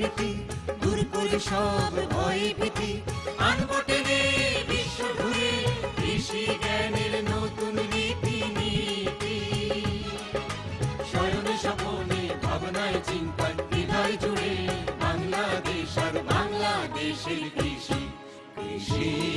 ভীতি দূর করে সব ভয় ভীতি আনব টেনে বিশ্ব ঘুরে কৃষি জ্ঞানের নতুন রীতি নীতি। শয়নে স্বপনে ভাবনায় চিন্তায় হৃদয় জুড়ে বাংলাদেশ আর বাংলাদেশের কৃষি কৃষি।